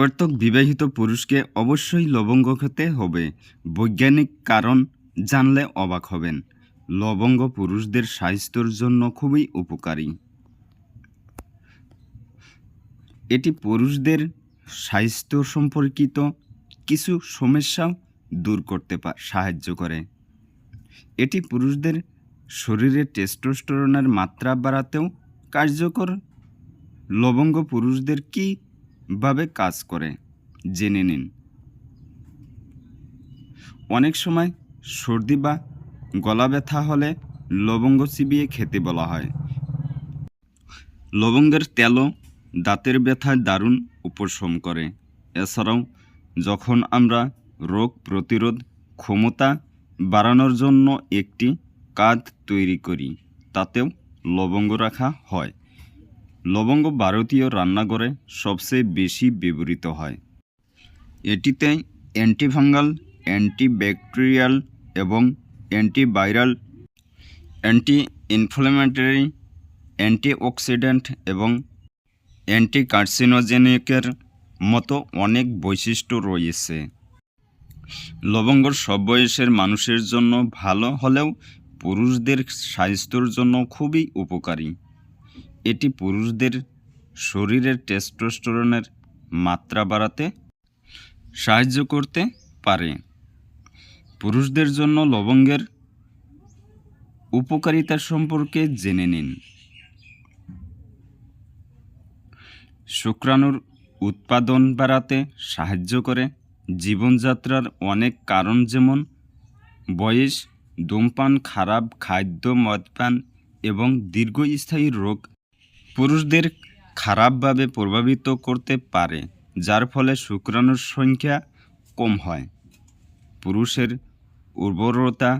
প্রত্যেক বিবাহিত পুরুষকে অবশ্যই লবঙ্গ খেতে হবে। বৈজ্ঞানিক কারণ জানলে অবাক হবেন। লবঙ্গ পুরুষদের স্বাস্থ্যের জন্য খুবই উপকারী। এটি পুরুষদের স্বাস্থ্য সম্পর্কিত কিছু সমস্যাও দূর করতে সাহায্য করে। এটি পুরুষদের শরীরে টেস্টোস্টেরনের মাত্রা বাড়াতেও কার্যকর। লবঙ্গ পুরুষদের কীভাবে কাজ করে। জেনে নিন। অনেক সময় সর্দি বা গলা ব্যথা হলে লবঙ্গ চিবিয়ে খেতে বলা হয়। লবঙ্গের তেলও দাঁতের ব্যথায় দারুণ উপশম করে। এছাড়াও যখন আমরা রোগ প্রতিরোধ ক্ষমতা বাড়ানোর জন্য একটি কাঁধ তৈরি করি, তাতেও লবঙ্গ রাখা হয়। লবঙ্গ ভারতীয় রান্নাঘরে সবচেয়ে বেশি ব্যবহৃত হয়। এটিতে অ্যান্টিফাঙ্গাল অ্যান্টিব্যাকটেরিয়াল এবং অ্যান্টিভাইরাল অ্যান্টি ইনফ্ল্যামেটরি অ্যান্টিঅক্সিডেন্ট এবং অ্যান্টি কার্সিনোজেনিকের মতো অনেক বৈশিষ্ট্য রয়েছে। লবঙ্গর সব বয়সের মানুষের জন্য ভালো হলেও পুরুষদের স্বাস্থ্যর জন্য খুবই উপকারী। এটি পুরুষদের শরীরের টেস্টোস্টেরনের মাত্রা বাড়াতে সাহায্য করতে পারে। পুরুষদের জন্য লবঙ্গের উপকারিতা সম্পর্কে জেনে নিন। শুক্রাণুর উৎপাদন বাড়াতে সাহায্য করে জীবনযাত্রার অনেক কারণ যেমন বয়স, ধূমপান, খারাপ খাদ্য মদপান এবং দীর্ঘস্থায়ী রোগ পুরুষদের খারাপভাবে প্রভাবিত করতে পারে, যার ফলে শুক্রাণুর সংখ্যা কম হয়। পুরুষের উর্বরতা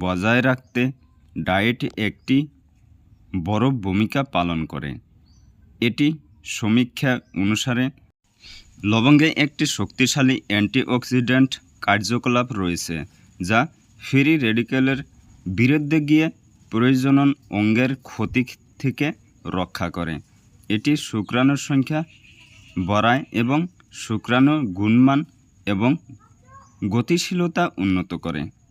বজায় রাখতে ডায়েট একটি বড় ভূমিকা পালন করে। এটি সমীক্ষা অনুসারে লবঙ্গে একটি শক্তিশালী অ্যান্টিঅক্সিডেন্ট কার্যকলাপ রয়েছে, যা ফ্রি রেডিকেলের বিরুদ্ধে গিয়ে প্রয়োজন অঙ্গের ক্ষতি থেকে রক্ষা করে। এটি শুক্রাণুর সংখ্যা বড়ায় এবং শুক্রাণু গুণমান এবং গতিশীলতা উন্নত করে।